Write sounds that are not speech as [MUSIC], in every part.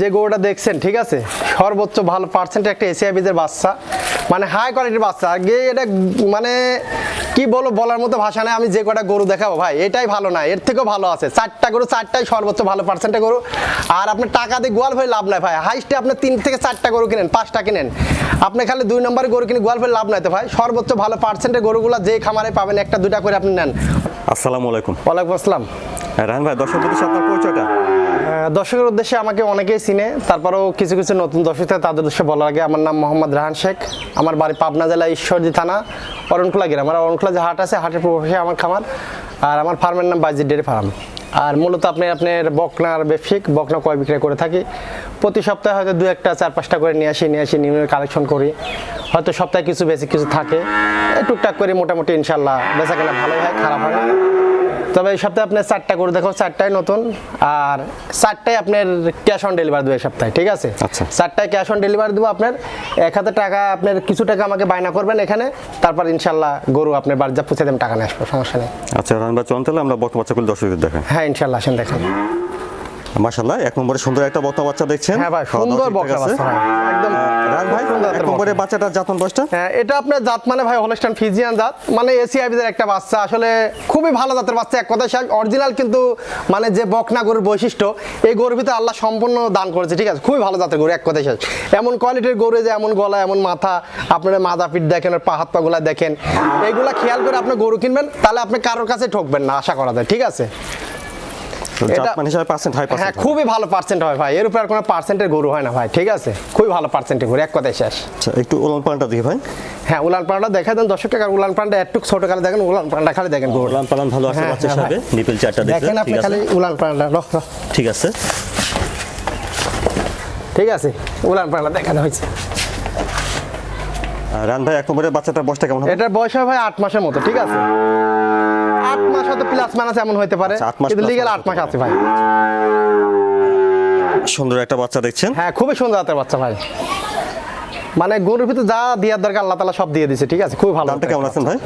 যে গরুটা দেখছেন ঠিক আছে? সর্বোচ্চ ভালো পার্সেন্ট একটা এশিয়া বীজের বাচ্চা। মানে হাই কোয়ালিটির বাচ্চা। আগে এটা মানে কি বলব বলার মতো ভাষা নেই। আমি যে কটা গরু দেখাবো ভাই এটাই ভালো না। এর থেকেও ভালো আছে। চারটা গরু চারটাই সর্বোচ্চ ভালো পার্সেন্টে গরু। আর আপনি টাকা দিয়ে গোয়াল ভাই লাভ নাই ভাই। হাইস্টে আপনি তিন থেকে চারটা গরু কিনেন পাঁচটা কিনেন। আপনি খালি দুই নম্বরে গরু কিনে গোয়াল ভাই লাভ নাই তো ভাই? সর্বোচ্চ ভালো পার্সেন্টের গরুগুলো যে খামারে পাবেন একটা দুটা করে আপনি নেন। আসসালামু আলাইকুম। ওয়ালাইকুম আসসালাম। রাহান ভাই দর্শক সাথে আপনার পরিচয়টা? দর্শকের উদ্দেশ্যে আমাকে অনেকেই চিনে, তারপরেও কিছু কিছু নতুন দর্শক থাকে, তাদের উদ্দেশ্যে বলার আগে আমার নাম মোহাম্মদ রাহান শেখ, আমার বাড়ি পাবনা জেলা ঈশ্বরদী থানা, অরণখোলা গ্রাম। আমার অরণখোলা যে হাট আছে, হাটের প্রবেশে আমার খামার, আর আমার ফার্মের নাম বাইজির ডেয়ারি ফার্ম। আর মূলত আপনি আপনার বকনার ব্যবসায়িক বকনা কয় বিক্রয় করে থাকি। প্রতি সপ্তাহে হয়তো দু একটা, চার পাঁচটা করে নিয়ে আসি নিয়ে আসি, নিয়ে কালেকশন করি। হয়তো সপ্তাহে কিছু বেশি কিছু থাকে। টুকটাক করে মোটামুটি ইনশাল্লাহ বেচা কেনা ভালো হয়, খারাপ হয় না। তবে এই সপ্তাহে আপনার চারটা করে দেখো চারটাই নতুন আর চারটায় আপনার ক্যাশ অন ডেলিভারি দেবো এই সপ্তাহে ঠিক আছে? আচ্ছা। চারটায় ক্যাশ অন ডেলিভারি দেবো আপনার এক হাতে টাকা আপনার কিছু টাকা আমাকে বায়না করবেন এখানে তারপর ইনশাল্লাহ গরু আপনার বাড়ি যা পৌঁছে দেবেন টাকা নিয়ে আসব সমস্যা নেই। আচ্ছা রাহান ভাই চলুন তাহলে আমরা বর্তমান বাচ্চাগুলো দর্শকদের দেখাই। হ্যাঁ ইনশাল্লাহ আসেন দেখেন। মাশাল্লাহ এক নম্বরে সুন্দর একটা বর্তমান বাচ্চা দেখছেন। হ্যাঁ ভাই সুন্দর আছে? বাচ্চা ভাই একদম ভাই এক নম্বরে বাচ্চাটার জাতন বয়সটা? হ্যাঁ এটা আপনার জাত মানে ভাই হলস্টান ফিজিয়ান জাত মানে এসিআই বিদের একটা বাচ্চা। আসলে খুবই ভালো জাতের বাচ্চা এক কথা অরিজিনাল কিন্তু মানে যে বকনা গরুর বৈশিষ্ট্য এই গরুর ভিতরে আল্লাহ সম্পূর্ণ দান করেছে ঠিক আছে? খুবই ভালো জাতের গরু এক কথায় শেষ এমন কোয়ালিটির গরু যে এমন গলা এমন মাথা আপনার মাথা পিঠ দেখেন আর পা হাত পা গুলা দেখেন এইগুলা খেয়াল করে আপনি গরু কিনবেন তাহলে আপনি কারোর কাছে ঠকবেন না আশা করা যায় ঠিক আছে? হিসাবে পার্সেন্ট হাই হ্যাঁ খুবই ভালো পার্সেন্ট হয় ভাই। এর উপর আর কোনো পার্সেন্টের গরু হয় না ভাই ঠিক আছে? খুবই ভালো পার্সেন্টের গরু এক কথায় শেষ। আচ্ছা একটু ওলন পালনটা দেখি ভাই। হ্যাঁ উলান পানটা দেখা দেন দর্শক টাকার উলান পানটা একটু ছোট কালে দেখেন উলান পানটা খালি দেখেন গরু। ওলান পালন ভালো আছে বাচ্চা হিসাবে নিপেল চারটা দেখেন আপনি ঠিক আছে? খালি উলান পানটা রহ রহ ঠিক আছে। ঠিক আছে উলান পানটা দেখানো হয়েছে। ভাই এক বাচ্চাটার বয়সটা কেমন এটার বয়স হয় ভাই আট মাসের মতো ঠিক আছে? আট মাস হয়তো প্লাস মাইনাস এমন হইতে পারে। আচ্ছা, কিন্তু লিগেল আট মাস হতে আছে ভাই। সুন্দর একটা বাচ্চা দেখছেন? হ্যাঁ খুবই সুন্দর জাতের বাচ্চা ভাই। মানে গরুর ভিতরে যা দেওয়ার দরকার আল্লাহ তালা সব দিয়ে দিছে ঠিক আছে? খুবই ভালো দামটা কেমন আছেন ভাই?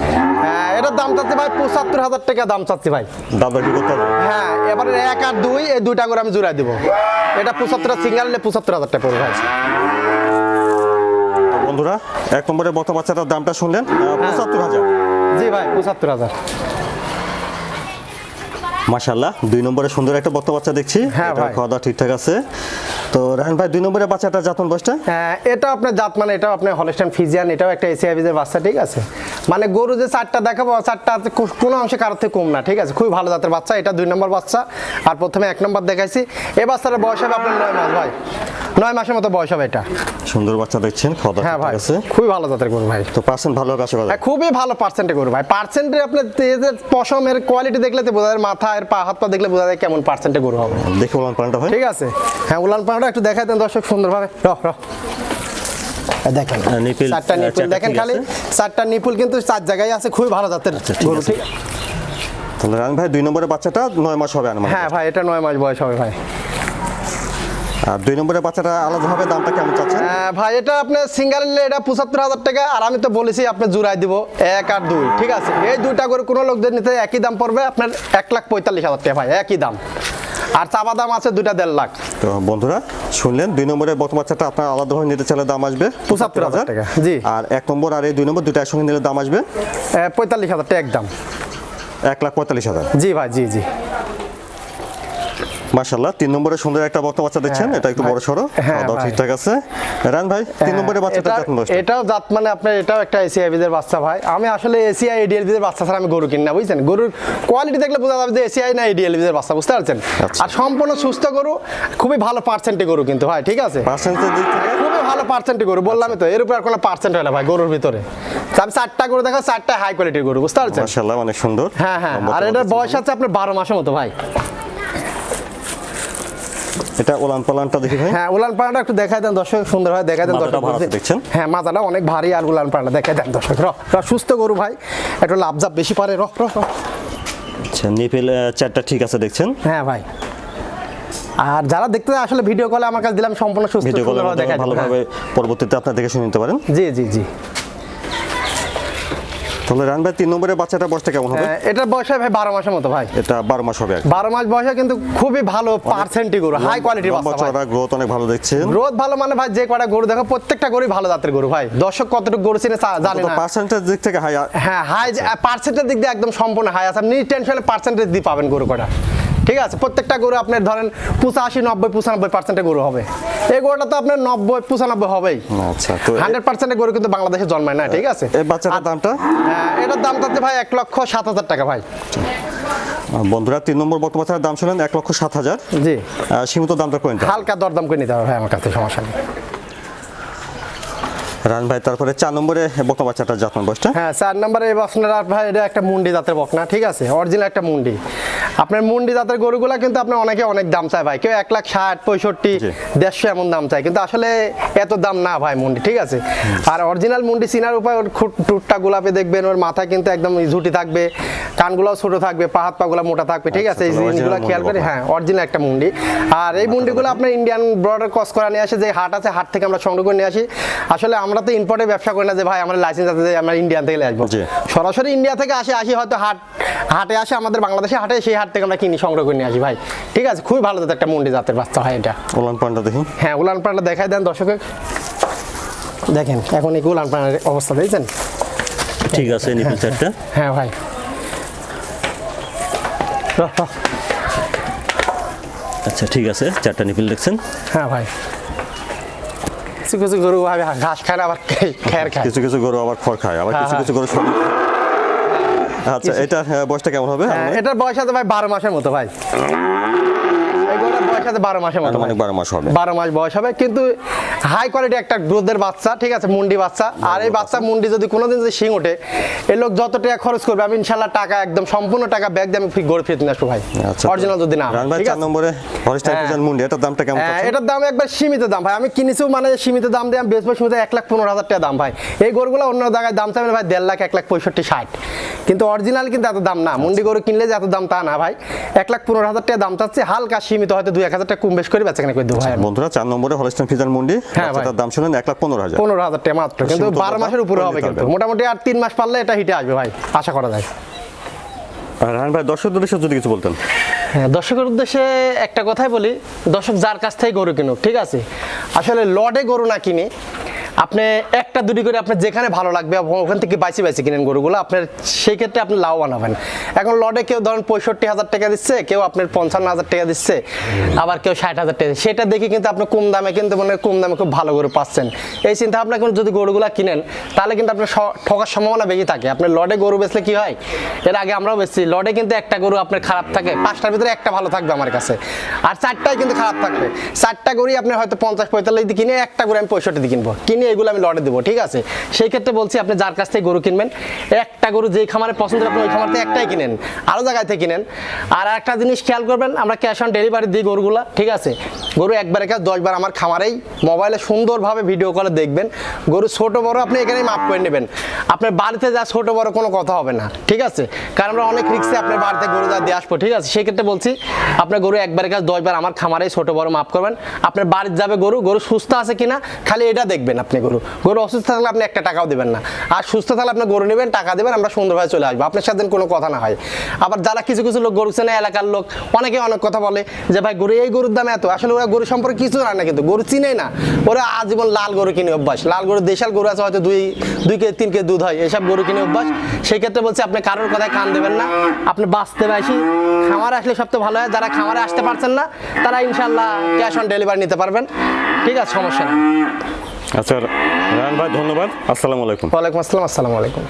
হ্যাঁ এটার দাম চাচ্ছি ভাই পঁচাত্তর হাজার টাকা দাম চাচ্ছি ভাই। দাম কি করতে হবে। হ্যাঁ এবারে এক আর দুই এই দুইটা করে আমি জুড়াই দিব। এটা পঁচাত্তর সিঙ্গেল নিলে পঁচাত্তর হাজার টাকা পড়বে ভাই। বন্ধুরা এক নম্বরে বর্তমান বাচ্চাটার দামটা শুনলেন হ্যাঁ। পঁচাত্তর হাজার। জি ভাই পঁচাত্তর হাজার। মাশাল্লাহ দুই নম্বরে সুন্দর একটা বক্তা বাচ্চা দেখছি। হ্যাঁ ভাই। খাওয়া দাওয়া ঠিকঠাক আছে। তো রায়ন ভাই দুই নম্বরে বাচ্চাটা জাতন বয়সটা? হ্যাঁ এটা আপনার জাত মানে এটাও আপনার হলস্টাইন ফিজিয়ান এটাও একটা এসিআই বিজের বাচ্চা ঠিক আছে? মানে গরু যে চারটা দেখাবো চারটা কোনো অংশে কারোর থেকে কম না ঠিক আছে? খুবই ভালো জাতের বাচ্চা এটা দুই নম্বর বাচ্চা। আর প্রথমে এক নম্বর দেখাইছি। এ বাচ্চাটার বয়স হবে আপনার নয় মাস ভাই। নয় মাসের মতো বয়স হবে এটা। সুন্দর বাচ্চা দেখছেন খাওয়া দাওয়া হ্যাঁ ভাই আছে। খুবই ভালো জাতের গরু ভাই। তো পার্সেন্ট ভালো হবে আশা করা হ্যাঁ খুবই ভালো পার্সেন্টে গরু ভাই। পার্সেন্টে আপনার এদের পশমের কোয়ালিটি দেখলে তো বোঝা যায় মাথা এর পা হাত পা দেখলে বোঝা যায় কেমন পার্সেন্টে গরু হবে। দেখে বললাম পালনটা ভাই। ঠিক আছে। হ্যাঁ উলান পানাটা একটু দেখাই দেন দর্শক সুন্দরভাবে। রহ রহ দেখেন হ্যাঁ, চারটা নিপুল দেখেন খালি চারটা নিপুল কিন্তু চার জায়গায় আছে খুবই ভালো জাতের আচ্ছা, গরু ঠিক তাহলে ভাই দুই নম্বরে বাচ্চাটা নয় মাস হবে। হ্যাঁ ভাই এটা নয় মাস বয়স হবে ভাই। আর দুই নম্বরে বাচ্চাটা আলাদা হবে দামটা কেমন চাচ্ছেন? ভাই এটা আপনার সিঙ্গেল নিলে এটা পঁচাত্তর হাজার টাকা আর আমি তো বলেছি আপনি জুড়াই দিব এক আর দুই ঠিক আছে? এই দুইটা করে কোনো লোকদের নিতে একই দাম পড়বে আপনার এক লাখ পঁয়তাল্লিশ হাজার টাকা ভাই একই দাম। আর চাপা দাম আছে দুইটা দেড় লাখ। তো বন্ধুরা শুনলেন দুই নম্বরে বর্তমান বাচ্চাটা আপনার আলাদাভাবে নিতে চাইলে দাম আসবে ৭৫,০০০ টাকা, জি। আর এক নম্বর আর এই দুই নম্বর দুটো একসঙ্গে নিলে দাম আসবে? পঁয়তাল্লিশ হাজার টাকা একদম। এক লাখ পঁয়তাল্লিশ হাজার। জি ভাই জি জি। মাশাল্লাহ তিন নম্বরে সুন্দর একটা বর্তমান বাচ্চা দেখছেন হ্যাঁ, এটা একটু বড় সড়ো। হ্যাঁ, ভাই। ঠিকঠাক আছে। রান ভাই তিন নম্বরে বাচ্চাটা যত্ন বয়সটা। এটাও জাত মানে আপনার এটাও একটা এসিআই বিদের বাচ্চা ভাই। আমি আসলে এসিআই এডিএল বিদের বাচ্চা ছাড়া আমি গরু কিনি না বুঝছেন? গরুর কোয়ালিটি দেখলে বোঝা যাবে যে এসিআই না এডিএল বিদের বাচ্চা বুঝতে পারছেন? আচ্ছা। আর সম্পূর্ণ সুস্থ গরু খুবই ভালো পার্সেন্টে গরু কিন্তু ভাই ঠিক আছে? পার্সেন্টের দিক থেকে? খুবই ভালো পার্সেন্টে গরু বললামই তো এর উপর আর কোনো পার্সেন্ট হয় না ভাই গরুর ভিতরে। আমি চারটা গরু দেখা চারটা হাই কোয়ালিটির গরু বুঝতে পারছেন? মাশাল্লাহ অনেক সুন্দর। হ্যাঁ হ্যাঁ আর এটার বয়স আছে আপনার বারো মাসের মতো ভাই। এটা ওলান পালানটা দেখি ভাই। হ্যাঁ উলান পাড়াটা একটু দেখাই দেন দর্শক সুন্দরভাবে দেখাই দেন দর্শক দেখছেন? হ্যাঁ মাজাটা অনেক ভারী আর উলান পাড়াটা দেখাই দেন দর্শক র র, সুস্থ গরু ভাই একটু লাভজাপ বেশি পারে র র র। আচ্ছা নিপেল চারটা ঠিক আছে দেখছেন? হ্যাঁ ভাই। আর যারা দেখতে আসলে ভিডিও কলে আমার কাছে দিলাম সম্পূর্ণ সুস্থ ভিডিও দেখাই ভালোভাবে পরবর্তীতে আপনার দেখে শুনে নিতে পারেন। হ্যাঁ। জি জি জি। তাহলে রান ভাই তিন নম্বরের বাচ্চাটা বয়সটা কেমন হবে? এটা বয়স হবে ভাই বারো মাসের মতো ভাই। এটা বারো মাস হবে। বারো মাস বয়সে কিন্তু খুবই ভালো পার্সেন্টি গরু হাই কোয়ালিটির বাচ্চা গ্রোথ অনেক ভালো দেখছে। গ্রোথ ভালো মানে ভাই যে কটা গরু দেখো প্রত্যেকটা গরুই ভালো জাতের গরু ভাই। দর্শক কতটুকু গরু চিনে জানে না। পার্সেন্টেজ দিক থেকে হাই হ্যাঁ হাই পার্সেন্টের দিক দিয়ে একদম সম্পূর্ণ হাই আছে। আপনি টেনশনে পার্সেন্টেজ দিয়ে পাবেন গরু কটা। ঠিক আছে প্রত্যেকটা গরু আপনার ধরেন পঁচাশি নব্বই পঁচানব্বই পার্সেন্টের গরু হবে। এই গরুটা তো আপনার নব্বই পঁচানব্বই হবেই। আচ্ছা তো হান্ড্রেড পার্সেন্টের গরু কিন্তু বাংলাদেশে জন্মায় না ঠিক আছে? বাচ্চাটার দামটা? হ্যাঁ, এটার দাম থাকছে ভাই এক লক্ষ সাত হাজার টাকা ভাই। বন্ধুরা তিন নম্বর বর্তমান দাম শুনলেন এক লক্ষ সাত হাজার। জি। সীমিত দামটা কোনটা? হালকা দরদাম করে নিতে হবে ভাই আমার কাছে সমস্যা নেই। রান ভাই তারপরে চার নম্বরে বর্তমান বাচ্চাটার জাতমান বয়সটা? হ্যাঁ চার নম্বরে এই ভাই এটা একটা মুন্ডি জাতের বকনা ঠিক আছে? অরিজিনাল একটা মুন্ডি। আপনার মুন্ডি জাতের গরুগুলা কিন্তু আপনার অনেকে অনেক দাম চায় ভাই। কেউ এক লাখ ষাট পঁয়ষট্টি দেড়শো এমন দাম চায়। কিন্তু আসলে এত দাম না ভাই মুন্ডি ঠিক আছে? আর অরিজিনাল মুন্ডি চিনার উপায় ওর টুটটা গোলাপে দেখবেন ওর মাথায় কিন্তু একদম ঝুটি থাকবে কানগুলোও ছোট থাকবে পা হাত পাগুলো মোটা থাকবে ঠিক আছে? এই জিনিসগুলো খেয়াল করে হ্যাঁ অরিজিনাল একটা মুন্ডি। আর এই মুন্ডিগুলো আপনার ইন্ডিয়ান বর্ডার ক্রস করা নিয়ে আসে যে হাট আছে হাট থেকে আমরা সংগ্রহ করে নিয়ে আসি। আসলে আমরা তো ইম্পোর্টে ব্যবসা করি না যে ভাই আমার লাইসেন্স আছে যে আমরা ইন্ডিয়ান থেকে আসব। সরাসরি ইন্ডিয়া থেকে আসে আসি হয়তো হাট হাটে আসে আমাদের বাংলাদেশে হাটে সেই হাট থেকে আমরা কিনি সংগ্রহ করে নিয়ে আসি ভাই। ঠিক আছে? খুবই ভালো জাতের একটা মুন্ডি জাতের বাচ্চা হয় এটা। ওলান পান্ডা দেখি। হ্যাঁ উলান পাড়াটা দেখাই দেন দর্শকে। দেখেন এখন এই উলান পাড়ার অবস্থা দেখছেন? ঠিক আছে নিপিল চারটা। [LAUGHS] হ্যাঁ ভাই। আচ্ছা ঠিক আছে চারটা নিপিল দেখছেন? হ্যাঁ ভাই। কিছু কিছু গরু ভাই ঘাস খায় আবার খেয়ার খায় কিছু কিছু গরু আবার খড় খায় আবার হ্যাঁ, কিছু হ্যাঁ। কিছু গরু আচ্ছা এটা বয়সটা কেমন হবে? এটা এটার বয়স আছে ভাই বারো মাসের মতো ভাই। আছে বারো মাসের মতো মানে বারো মাস হবে। বারো মাস বয়স হবে কিন্তু হাই কোয়ালিটি একটা গ্রোথের বাচ্চা ঠিক আছে মুন্ডি বাচ্চা। আর এই বাচ্চা। মুন্ডি যদি কোনোদিন যদি শিং ওঠে এই লোক যত টাকা খরচ করবে আমি ইনশাল্লাহ টাকা একদম সম্পূর্ণ টাকা ব্যাগ দিয়ে আমি গরু ফিরতে আসব ভাই। আচ্ছা। অরিজিনাল যদি না ঠিক আছে? নম্বরে হরিস্টার হ্যাঁ। মুন্ডি এটার দামটা কেমন হ্যাঁ, এটার দাম একবার সীমিত দাম ভাই। আমি কিনেছিও মানে সীমিত দাম দিয়ে আমি বেচবো সীমিত এক লাখ পনেরো হাজার টাকা দাম ভাই। এই গরুগুলো অন্য জায়গায় দাম চাইবেন ভাই দেড় লাখ এক লাখ পঁয়ষট্টি ষাট। কিন্তু অরিজিনাল কিন্তু এত দাম না। মুন্ডি গরু কিনলে যে এত দাম তা না ভাই। এক লাখ পনেরো হাজার টাকা দাম চাচ্ছে হালকা সীমিত হয়তো দুই এক হাজার টাকা কম বেশ করে বেচা কেনা করে দেবো বন্ধুরা চার নম্বরে ফিজার মুন্ডি হ্যাঁ। দাম শুনেন এক লাখ পনেরো হাজার। পনেরো হাজার টাকা মাত্র কিন্তু বারো মাসের উপরে হবে কিন্তু। মোটামুটি আর তিন মাস পারলে এটা হিটে আসবে ভাই। আশা করা যায়। রাহান ভাই দর্শক উদ্দেশ্যে যদি কিছু বলতেন। হ্যাঁ দর্শকের উদ্দেশ্যে একটা কথাই বলি দর্শক যার কাছ থেকে গরু কিনুক ঠিক আছে? আসলে লডে গরু না কিনে আপনি একটা, দুটি করে আপনার যেখানে ভালো লাগবে ওখান থেকে বাইসি বাইসি কিনেন গরুগুলো, আপনার সেই ক্ষেত্রে আপনি লাভবান হবেন। এখন লডে কেউ ধরেন পঁয়ষট্টি হাজার টাকা দিচ্ছে, কেউ আপনার পঞ্চান্ন হাজার টাকা দিচ্ছে, আবার কেউ ষাট হাজার টাকা। সেটা দেখে কিন্তু আপনি কম দামে কিন্তু মানে কম দামে খুব ভালো গরু পাচ্ছেন। এই চিন্তা করে যদি গরুগুলো কিনেন, তাহলে কিন্তু আপনার ঠকার সম্ভাবনা বেশি থাকে। আপনার লডে গরু বেচলে কি হয়? এর আগে আমরাও বেচছি লডে কিন্তু একটা গরু আপনার খারাপ থাকে, পাঁচটার ভিতরে একটা ভালো থাকবে আমার কাছে। আর চারটাই কিন্তু খারাপ থাকবে। চারটা গরুই আপনি হয়তো পঞ্চাশ পঁয়তাল্লিশ দিয়ে কিনে একটা গরু আমি পঁয়ষট্টি দিয়ে কিনবো। কিনে এগুলো আমি লডে দেবো, ঠিক আছে? সেই ক্ষেত্রে বলছি, আপনি যার কাছ থেকে গরু কিনবেন, একটা গরু যেই খামারে পছন্দ আপনি ওই খামার থেকে একটাই কিনেন আরও জায়গায় থেকে কিনেন। আর একটা জিনিস খেয়াল করবেন, আমরা ক্যাশ অন ডেলিভারি দিই গরুগুলা, ঠিক আছে? গরু একবারে কাজ দশবার আমার খামারেই মোবাইলে সুন্দরভাবে ভিডিও কলে দেখবেন। গরু ছোট বড়, আপনি এখানেই মাপ করে নেবেন। আপনার বাড়িতে যা ছোট বড়, কোনো কথা হবে না, ঠিক আছে? কারণ আমরা অনেক রিক্সে আপনার বাড়িতে গরু যা দিয়ে আসব, ঠিক আছে? সেক্ষেত্রে বলছি, আপনার গরু একবারে কাজ দশবার আমার খামারেই ছোট বড় মাপ করবেন। আপনার বাড়িতে যাবে গরু গরু সুস্থ আছে কিনা, খালি এটা দেখবেন আপনি। গরু। গরু অসুস্থ থাকলে আপনি একটা টাকাও দেবেন না। আর সুস্থ থাকলে আপনি গরু নেবেন, টাকা দেবেন, আমরা সুন্দরভাবে চলে আসব। আপনার সাথে কোনো কথা না হয়। আবার যারা কিছু কিছু লোক গরু চেনে, এলাকার লোক অনেকে অনেক কথা বলে যে, ভাই, গরু, এই গরুর দাম এত? আসলে ওরা গরু সম্পর্কে কিছু জানে না কিন্তু, গরু চিনেই না। ওরা আজীবন লাল গরু কিনে অভ্যাস। লাল গরু, দেশাল গরু আছে, হয়তো দুই দুই কেজি তিন কেজি দুধ হয়, এসব গরু কিনে অভ্যাস। সেই ক্ষেত্রে বলছি, আপনি কারোর কথায় কান দেবেন না। আপনি বাঁচতে বেশি। খামারে আসলে সবচেয়ে ভালো হয়। যারা খামারে আসতে পারছেন না, তারা ইনশাল্লাহ ক্যাশ অন ডেলিভারি নিতে পারবেন। ঠিক আছে, সমস্যা নেই। আচ্ছা রান ভাই ধন্যবাদ। আসসালামু আলাইকুম। ওয়ালাইকুম আসসালাম আসসালামু আলাইকুম।